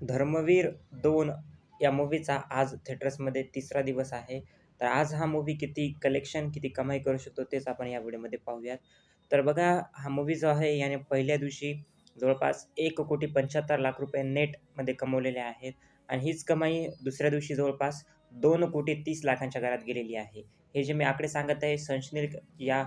धर्मवीर दोन या मूव्हीचा आज थिएटर्समध्ये तिसरा दिवस आहे. तर आज हा मूव्ही किती कलेक्शन किती कमाई करू शकतो तेच आपण या व्हिडिओमध्ये पाहूयात. तर बघा हा मूव्ही जो आहे याने पहिल्या दिवशी जवळपास एक कोटी पंच्याहत्तर लाख रुपये नेटमध्ये कमवलेले आहेत. आणि हीच कमाई दुसऱ्या दिवशी जवळपास दोन कोटी तीस लाखांच्या घरात गेलेली आहे. हे जे मी आकडे सांगत आहे संशनिल या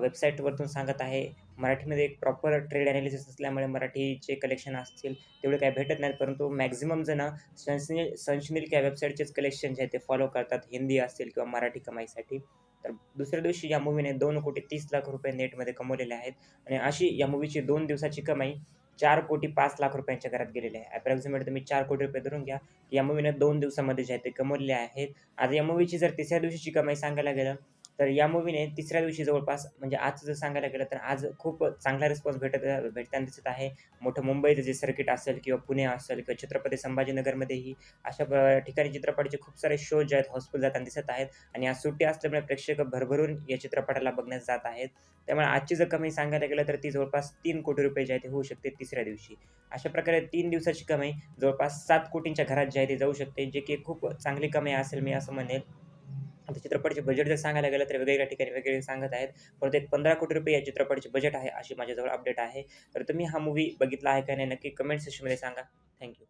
वेबसाईटवरतून सांगत आहे मराठीमध्ये एक प्रॉपर ट्रेड ॲनालिसिस असल्यामुळे मराठीचे कलेक्शन असतील तेवढे काही भेटत नाहीत परंतु मॅक्झिमम जण सनशनील संशनील या वेबसाईटचेच कलेक्शन जे आहे ते फॉलो करतात हिंदी असतील किंवा मराठी कमाईसाठी. तर दुसऱ्या दिवशी या मूवीने दोन कोटी तीस लाख रुपये नेटमध्ये कमवलेले आहेत आणि अशी या मूवीची दोन दिवसाची कमाई चार कोटी पाच लाख रुपयांच्या घरात गेलेले आहे. अप्रॉक्सिमेट तुम्ही चार कोटी रुपये धरून घ्या. की या मूवीने दोन दिवसामध्ये जे आहे ते कमवलेले आहेत. आता या मूवीची जर तिसऱ्या दिवशीची कमाई सांगायला गेलं तर या मूवीने तिसऱ्या दिवशी जवळपास म्हणजे आज जर सांगायला गेलं तर आज खूप चांगला रिस्पॉन्स भेटत भेटताना दिसत आहे. मोठं मुंबईचं जे सर्किट असेल किंवा पुणे असेल किंवा छत्रपती संभाजीनगरमध्येही अशा प ठिकाणी चित्रपटाचे खूप सारे शो जे आहेत हॉस्पिटल जाताना दिसत आहेत. आणि आज सुट्टी असल्यामुळे प्रेक्षक भरभरून या चित्रपटाला बघण्यास जात आहेत. त्यामुळे आजची जर कमाई सांगायला गेलं तर ती जवळपास तीन कोटी रुपये जे आहे ते होऊ शकते तिसऱ्या दिवशी. अशा प्रकारे तीन दिवसाची कमाई जवळपास सात कोटींच्या घरात जे आहे ते जाऊ शकते जे की खूप चांगली कमाई असेल मी असं म्हणेल. आता चित्रपटाचे बजेट जर सांगायला गेलं तर वेगवेगळ्या ठिकाणी वेगवेगळे सांगत आहेत. परंतु एक पंधरा कोटी रुपये या चित्रपटाचे बजेट आहे अशी माझ्याजवळ अपडेट आहे. तर तुम्ही हा मूवी बघितला आहे का नाही नक्की कमेंट सेक्शनमध्ये सांगा. थँक्यू